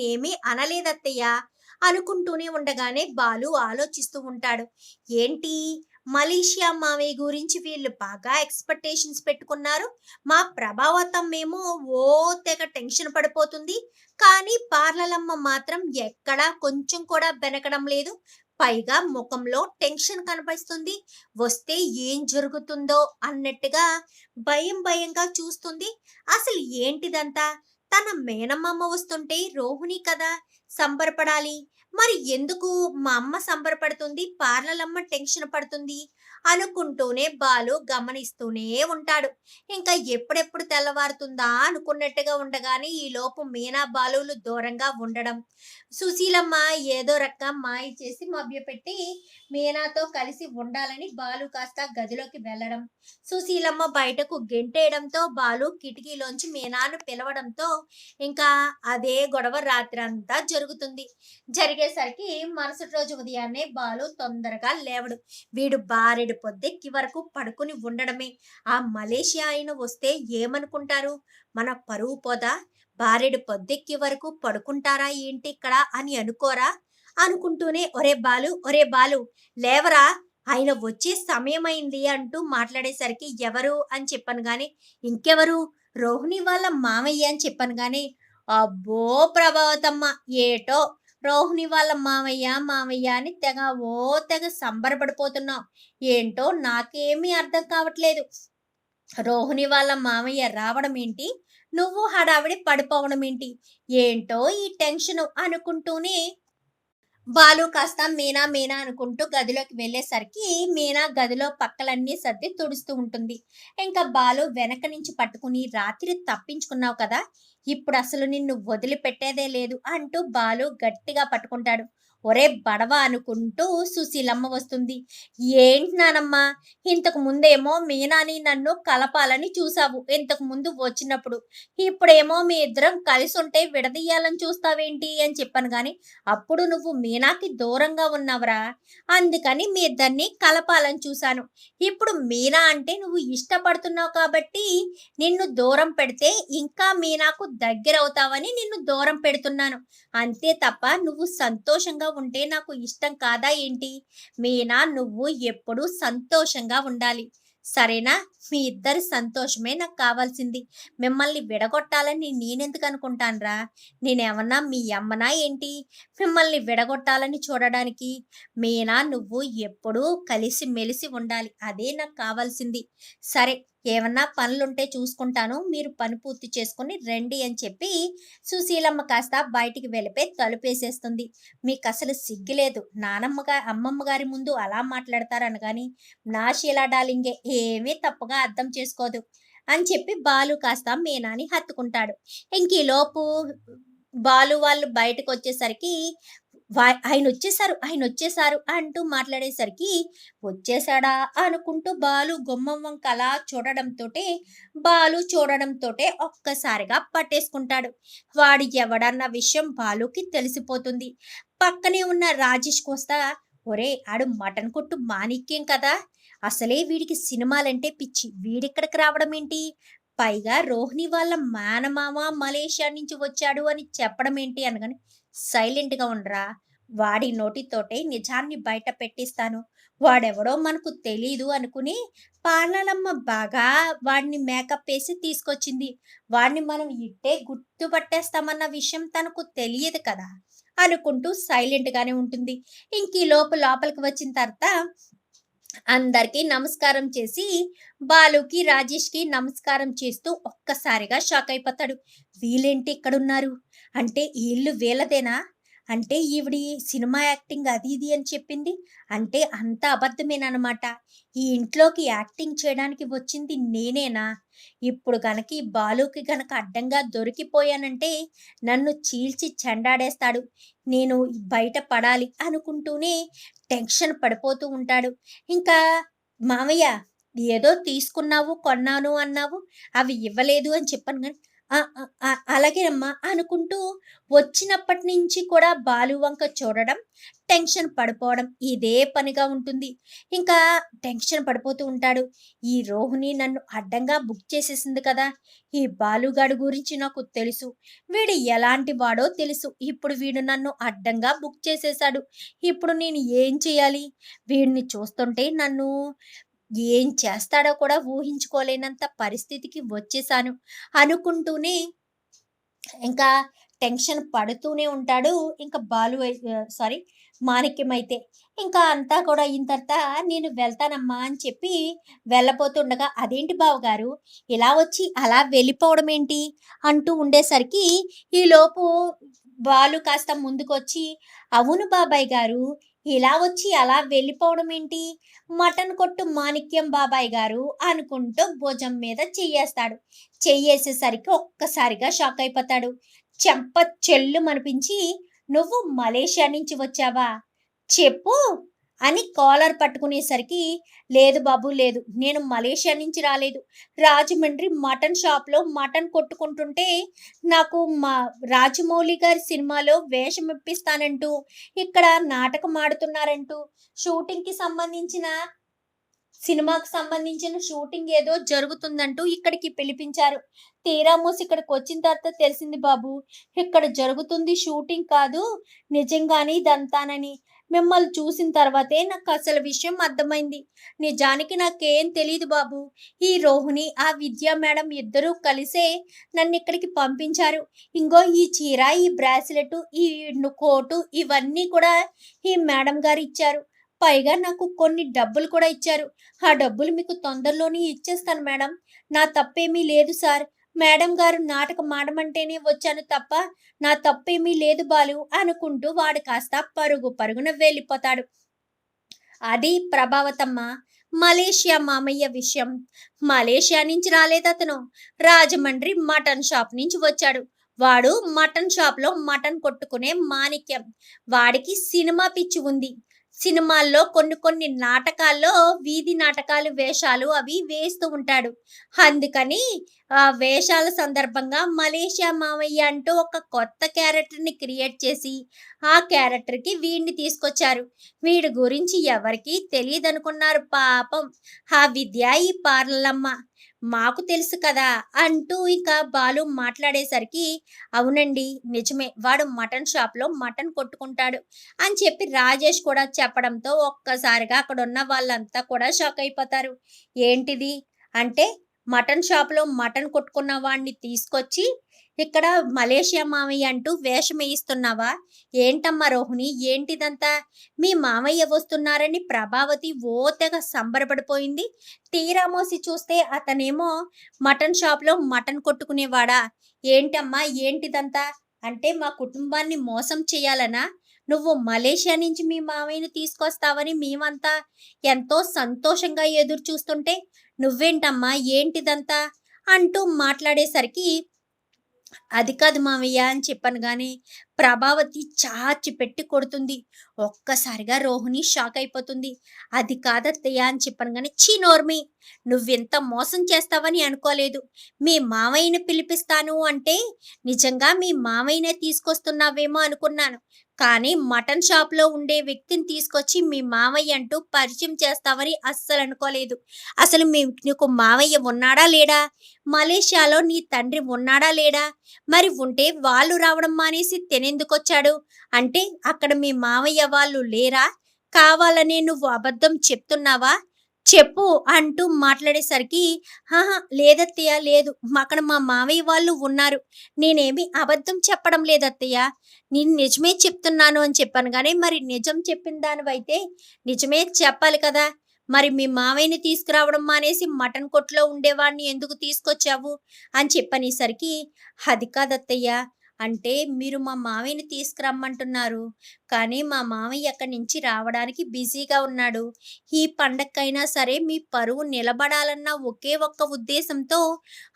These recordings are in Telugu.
ఏమీ అనలేదత్తయ్య అనుకుంటూనే ఉండగానే బాలు ఆలోచిస్తూ ఉంటాడు. ఏంటి? మలేషియా మావయ్య గురించి వీళ్ళు బాగా ఎక్స్పెక్టేషన్స్ పెట్టుకున్నారు. మా ప్రభావతం మేము ఓ తెగ టెన్షన్ పడిపోతుంది. కానీ పార్లలమ్మ మాత్రం ఎక్కడా కొంచెం కూడా బెనకడం లేదు. పైగా ముఖంలో టెన్షన్ కనిపిస్తుంది. వస్తే ఏం జరుగుతుందో అన్నట్టుగా భయం భయంగా చూస్తుంది. అసలు ఏంటిదంతా? తన మేనమ్మమ్మ వస్తుంటే రోహిణి కదా సంబరపడాలి. మరి ఎందుకు మా అమ్మ సంబరపడుతుంది? పార్లలమ్మ టెన్షన్ పడుతుంది. అనుకుంటూనే బాలు గమనిస్తూనే ఉంటాడు. ఇంకా ఎప్పుడెప్పుడు తెల్లవారుతుందా అనుకున్నట్టుగా ఉండగానే ఈ లోపు మీనా బాలులు దూరంగా ఉండడం. సుశీలమ్మ ఏదో రకం మాయ చేసి మభ్యపెట్టి మీనాతో కలిసి ఉండాలని బాలు కాస్త గదిలోకి వెళ్ళడం. సుశీలమ్మ బయటకు గెంటేయడంతో బాలు కిటికీలోంచి మీనాను పిలవడంతో ఇంకా అదే గొడవ రాత్రి అంతా జరుగుతుంది. జరిగేసరికి మరుసటి రోజు ఉదయాన్నే బాలు తొందరగా లేవడు. వీడు బారెడు పొద్దెక్కి వరకు పడుకుని ఉండడమే. ఆ మలేషియా ఆయన వస్తే ఏమనుకుంటారు? మన పరువు పోదా? బారెడు పొద్దెక్కి వరకు పడుకుంటారా ఏంటి ఇక్కడ అని అనుకోరా? అనుకుంటూనే ఒరే బాలు ఒరే బాలు లేవరా? ఆయన వచ్చే సమయమైంది అంటూ మాట్లాడేసరికి ఎవరు అని చెప్పాను గాని ఇంకెవరు? రోహిణి వాళ్ళ మామయ్య అని చెప్పాను కానీ అబ్బో ప్రభావతమ్మ ఏటో రోహిణి వాళ్ళ మామయ్య మామయ్య అని తెగ ఓ తెగ సంబరపడిపోతున్నాం. ఏంటో నాకేమీ అర్థం కావట్లేదు. రోహిణి వాళ్ళ మామయ్య రావడం ఏంటి? నువ్వు హడావిడి పడిపోవడం ఏంటి? ఏంటో ఈ టెన్షన్ అనుకుంటూనే బాలు కాస్త మీనా మీనా అనుకుంటూ గదిలోకి వెళ్ళేసరికి మీనా గదిలో పక్కలన్నీ సర్ది తుడుస్తూ ఉంటుంది. ఇంకా బాలు వెనక నుంచి పట్టుకుని రాత్రి తప్పించుకున్నావు కదా ఇప్పుడు అసలు నిన్ను వదిలిపెట్టేదే లేదు అంటూ బాలు గట్టిగా పట్టుకుంటాడు. ఒరే బడవ అనుకుంటూ సుశీలమ్మ వస్తుంది. ఏంటి నానమ్మా ఇంతకు ముందేమో మీనాని నన్ను కలపాలని చూసావు ఇంతకు ముందు వచ్చినప్పుడు ఇప్పుడేమో మీ ఇద్దరం కలిసి ఉంటే విడదీయాలని చూస్తావేంటి? అని చెప్పాను కానీ అప్పుడు నువ్వు మీనాకి దూరంగా ఉన్నావురా. అందుకని మీ ఇద్దరిని కలపాలని చూశాను. ఇప్పుడు మీనా అంటే నువ్వు ఇష్టపడుతున్నావు కాబట్టి నిన్ను దూరం పెడితే ఇంకా మీనాకు దగ్గర అవుతావని నిన్ను దూరం పెడుతున్నాను. అంతే తప్ప నువ్వు సంతోషంగా ఉంటే నాకు ఇష్టం కాదా ఏంటి? మీనా నువ్వు ఎప్పుడూ సంతోషంగా ఉండాలి. సరేనా? మీ ఇద్దరి సంతోషమే నాకు కావాల్సింది. మిమ్మల్ని విడగొట్టాలని నేనెందుకు అనుకుంటానురా? నేనేమన్నా మీ అమ్మనా ఏంటి? మిమ్మల్ని విడగొట్టాలని చూడడానికి. మీనా నువ్వు ఎప్పుడూ కలిసి మెలిసి ఉండాలి. అదే నాకు కావాల్సింది. సరే ఏమన్నా పనులుంటే చూసుకుంటాను. మీరు పని పూర్తి చేసుకుని రండి అని చెప్పి సుశీలమ్మ కాస్త బయటికి వెళ్ళిపోయి తలుపేసేస్తుంది. మీకు అసలు సిగ్గులేదు. నానమ్మ అమ్మమ్మ గారి ముందు అలా మాట్లాడతారని కానీ నా శీలా డాలింగే ఏమీ తప్పుగా అర్థం చేసుకోదు అని చెప్పి బాలు కాస్త మీనాని హత్తుకుంటాడు. ఇంక లోపు బాలు వాళ్ళు బయటకు వచ్చేసరికి వా- ఆయన వచ్చేసారు ఆయన వచ్చేసారు అంటూ మాట్లాడేసరికి వచ్చేసాడా అనుకుంటూ బాలు గుమ్మం వంక అలా చూడడంతోటే బాలు చూడడంతోటే ఒక్కసారిగా పట్టేసుకుంటాడు. వాడు ఎవడన్న విషయం బాలుకి తెలిసిపోతుంది. పక్కనే ఉన్న రాజేష్ కోస్తా ఒరే ఆడు మటన్ కొట్టు మాణిక్యం కదా! అసలే వీడికి సినిమాలంటే పిచ్చి. వీడిక్కడికి రావడం ఏంటి? పైగా రోహిణి వాళ్ళ మేనమామ మలేషియా నుంచి వచ్చాడు అని చెప్పడం ఏంటి అనగాని సైలెంట్గా ఉండరా? వాడి నోటితోటే నిజాన్ని బయట పెట్టిస్తాను. వాడెవడో మనకు తెలీదు అనుకుని పాలనమ్మ బాగా వాడిని మేకప్ వేసి తీసుకొచ్చింది. వాడిని మనం ఇట్టే గుర్తుపట్టేస్తామన్న విషయం తనకు తెలియదు కదా? అనుకుంటూ సైలెంట్గానే ఉంటుంది. ఇంక ఈ లోపు లోపలికి వచ్చిన తర్వాత అందరికీ నమస్కారం చేసి బాలుకి రాజేష్కి నమస్కారం చేస్తూ ఒక్కసారిగా షాక్ అయిపోతాడు. వీళ్ళేంటి ఇక్కడ ఉన్నారు అంటే ఈ ఇల్లు వీళ్ళదేనా? అంటే ఈవిడి సినిమా యాక్టింగ్ అది ఇది అని చెప్పింది. అంటే అంత అబద్ధమేనమాట ఈ ఇంట్లోకి యాక్టింగ్ చేయడానికి వచ్చింది నేనేనా? ఇప్పుడు గనక ఈ బాలుకి గనక అడ్డంగా దొరికిపోయానంటే నన్ను చీల్చి చెండాడేస్తాడు. నేను బయట పడాలి అనుకుంటూనే టెన్షన్ పడిపోతూ ఉంటాడు. ఇంకా మామయ్య ఏదో తీసుకున్నావు కొన్నాను అన్నావు అవి ఇవ్వలేదు అని చెప్పాను కానీ అలాగేనమ్మా" అనుకుంటూ వచ్చినప్పటి నుంచి కూడా బాలు వంక చూడడం, టెన్షన్ పడిపోవడం ఇదే పనిగా ఉంటుంది. ఇంకా టెన్షన్ పడిపోతూ ఉంటాడు. ఈ రోహిణి నన్ను అడ్డంగా బుక్ చేసేసింది కదా! ఈ బాలుగాడు గురించి నాకు తెలుసు. వీడు ఎలాంటి వాడో తెలుసు. ఇప్పుడు వీడు నన్ను అడ్డంగా బుక్ చేసేశాడు. ఇప్పుడు నేను ఏం చేయాలి? వీడిని చూస్తుంటే నన్ను ఏం చేస్తాడో కూడా ఊహించుకోలేనంత పరిస్థితికి వచ్చేసాను. అనుకుంటూనే ఇంకా టెన్షన్ పడుతూనే ఉంటాడు. ఇంకా బాలు సారీ మాణిక్యం అయితే. ఇంకా అంతా కూడా అయిన తర్వాత నేను వెళ్తానమ్మా అని చెప్పి వెళ్ళబోతుండగా, "అదేంటి బావగారు ఇలా వచ్చి అలా వెళ్ళిపోవడం ఏంటి?" అంటూ ఉండేసరికి ఈలోపు బాలు కాస్త ముందుకొచ్చి, "అవును బాబాయ్ గారు ఇలా వచ్చి అలా వెళ్ళిపోవడం ఏంటి? మటన్ కొట్టు మాణిక్యం బాబాయ్ గారు" అనుకుంటూ భుజం మీద చెయ్యేస్తాడు. చెయ్యేసేసరికి ఒక్కసారిగా షాక్ అయిపోతాడు. చెంప చెల్లు అనిపించి "నువ్వు మలేషియా నుంచి వచ్చావా? చెప్పు" అని కాలర్ పట్టుకునేసరికి, "లేదు బాబు లేదు. నేను మలేషియా నుంచి రాలేదు. రాజమండ్రి మటన్ షాప్‌లో మటన్ కొట్టుకుంటుంటే నాకు మా రాజమౌళి గారి సినిమాలో వేషం ఇప్పిస్తానంటూ, ఇక్కడ నాటకం ఆడుతున్నారంటూ, షూటింగ్‌కి సంబంధించిన సినిమాకు సంబంధించిన షూటింగ్ ఏదో జరుగుతుందంటూ ఇక్కడికి పిలిపించారు. తీరా మూసి ఇక్కడికొచ్చిన తర్వాత తెలిసింది బాబు. ఇక్కడ జరుగుతుంది షూటింగ్ కాదు. నిజంగానే ఇదంతానని. మిమ్మల్ని చూసిన తర్వాతే అసలు విషయం అర్థమైంది. నిజానికి నాకేం తెలియదు బాబు. ఈ రోహిణి, ఆ విద్యా మేడం ఇద్దరూ కలిసే నన్ను ఇక్కడికి పంపించారు. ఇంగో ఈ చీర, ఈ బ్రాస్లెట్ ఈ కోటు ఇవన్నీ కూడా ఈ మేడం గారు ఇచ్చారు. పైగా నాకు కొన్ని డబ్బులు కూడా ఇచ్చారు. ఆ డబ్బులు మీకు తొందరలోనే ఇచ్చేస్తాను మేడం. నా తప్పేమీ లేదు సార్. మేడం గారు నాటకం ఆడమంటేనే వచ్చాను తప్ప నా తప్పేమీ లేదు బాలు" అనుకుంటూ వాడు కాస్త పరుగు పరుగున వెళ్ళిపోతాడు. అది ప్రభావతమ్మ. మలేషియా మామయ్య విషయం. మలేషియా నుంచి రాలేదతను. రాజమండ్రి మటన్ షాప్ నుంచి వచ్చాడు. వాడు మటన్ షాప్‌లో మటన్ కొట్టుకునే మాణిక్యం. వాడికి సినిమా పిచ్చి ఉంది. సినిమాల్లో కొన్ని కొన్ని నాటకాల్లో వీధి నాటకాలు వేషాలు అవి వేస్తూ ఉంటాడు. అందుకని ఆ వేషాల సందర్భంగా మలేషియా మామయ్య అంటూ ఒక కొత్త క్యారెక్టర్‌ని క్రియేట్ చేసి, ఆ క్యారెక్టర్‌కి వీడిని తీసుకొచ్చారు. వీడి గురించి ఎవరికీ తెలియదనుకున్నారు పాపం. ఆ విద్య, ఈ పార్లరమ్మ. మాకు తెలుసు కదా! అంటూ ఇంకా బాలు మాట్లాడేసరికి, "అవునండి నిజమే. వాడు మటన్ షాప్‌లో మటన్ కొట్టుకుంటాడు" అని చెప్పి రాజేష్ కూడా చెప్పడంతో ఒక్కసారిగా అక్కడ ఉన్న వాళ్ళంతా కూడా షాక్ అయిపోతారు. ఏంటిది? అంటే మటన్ షాప్‌లో మటన్ కొట్టుకున్న వాడిని తీసుకొచ్చి ఇక్కడ మలేషియా మామయ్య అంటూ వేషం వేయిస్తున్నావా ఏంటమ్మా రోహిణి ఏంటిదంతా? మీ మామయ్య వస్తున్నారని ప్రభావతి ఓతగా సంబరపడిపోయింది. తీరా మోసి చూస్తే అతనేమో మటన్ షాప్‌లో మటన్ కొట్టుకునేవాడా? ఏంటమ్మా ఏంటిదంతా? అంటే మా కుటుంబాన్ని మోసం చేయాలనా నువ్వు మలేషియా నుంచి మీ మామయ్యని తీసుకొస్తావని మేమంతా ఎంతో సంతోషంగా ఎదురు చూస్తుంటే, నువ్వేంటమ్మా ఏంటిదంతా? అంటూ మాట్లాడేసరికి, "అది కాదు మామయ్య" అని చెప్పాను కానీ ప్రభావతి చాచి పెట్టి కొడుతుంది. ఒక్కసారిగా రోహిణి షాక్ అయిపోతుంది. "అది కాదత్తయ్య" అని చెప్పాను కానీ చీ నోర్మి! నువ్వెంత మోసం చేస్తావని అనుకోలేదు. మీ మామయ్యని పిలిపిస్తాను అంటే నిజంగా మీ మామయ్యనే తీసుకొస్తున్నావేమో అనుకున్నాను. కానీ మటన్ షాప్‌లో ఉండే వ్యక్తిని తీసుకొచ్చి మీ మామయ్య అంటూ పరిచయం చేస్తావని అస్సలనుకోలేదు. అసలు మీ నీకు మామయ్య ఉన్నాడా లేడా? మలేషియాలో నీ తండ్రి ఉన్నాడా లేడా? మరి ఉంటే వాళ్ళు రావడం మానేసి తినేందుకొచ్చాడు అంటే అక్కడ మీ మామయ్య వాళ్ళు లేరా? కావాలనే నువ్వు అబద్ధం చెప్తున్నావా? చెప్పు" అంటూ మాట్లాడేసరికి, "అహా! లేదత్తయ్య లేదు. అక్కడ మా మామయ్య వాళ్ళు ఉన్నారు. నేనేమి అబద్ధం చెప్పడం లేదత్తయ్య. నేను నిజమే చెప్తున్నాను" అని చెప్పాను కానీ "మరి నిజం చెప్పిన దానివైతే నిజమే చెప్పాలి కదా! మరి మీ మామయ్యని తీసుకురావడం మానేసి మటన్ కొట్టులో ఉండేవాడిని ఎందుకు తీసుకొచ్చావు?" అని చెప్పనేసరికి, "అది కాదత్తయ్య. అంటే మీరు మా మావయ్యని తీసుకురమ్మంటున్నారు. కానీ మా మామయ్య అక్కడి నుంచి రావడానికి బిజీగా ఉన్నాడు. ఈ పండక్కైనా సరే మీ పరువు నిలబడాలన్న ఒకే ఒక్క ఉద్దేశంతో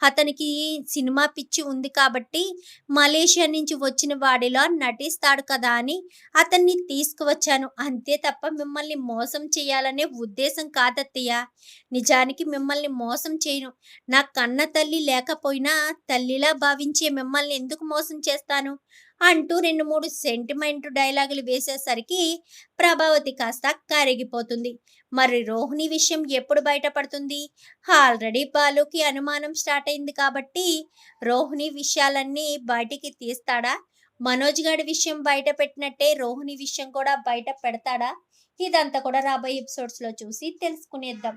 అతనికి సినిమా పిచ్చి ఉంది కాబట్టి మలేషియా నుంచి వచ్చిన వాడిలా నటిస్తాడు కదా అని అతన్ని తీసుకువచ్చాను. అంతే తప్ప మిమ్మల్ని మోసం చేయాలనే ఉద్దేశం కాదత్తయ్య. నిజానికి మిమ్మల్ని మోసం చేయను. నా కన్న తల్లి లేకపోయినా తల్లిలా భావించే మిమ్మల్ని ఎందుకు మోసం చేస్తాను? అంటూ రెండు మూడు సెంటిమెంట్ డైలాగులు వేసేసరికి ప్రభావతి కాస్త కరిగిపోతుంది. మరి రోహిణి విషయం ఎప్పుడు బయటపడుతుంది? ఆల్రెడీ బాలుకి అనుమానం స్టార్ట్ అయింది కాబట్టి రోహిణి విషయాలన్నీ బయటికి తీస్తాడా? మనోజ్ గారి విషయం బయట పెట్టినట్టే రోహిణి విషయం కూడా బయట పెడతాడా? ఇదంతా కూడా రాబోయే ఎపిసోడ్స్లో చూసి తెలుసుకునేద్దాం.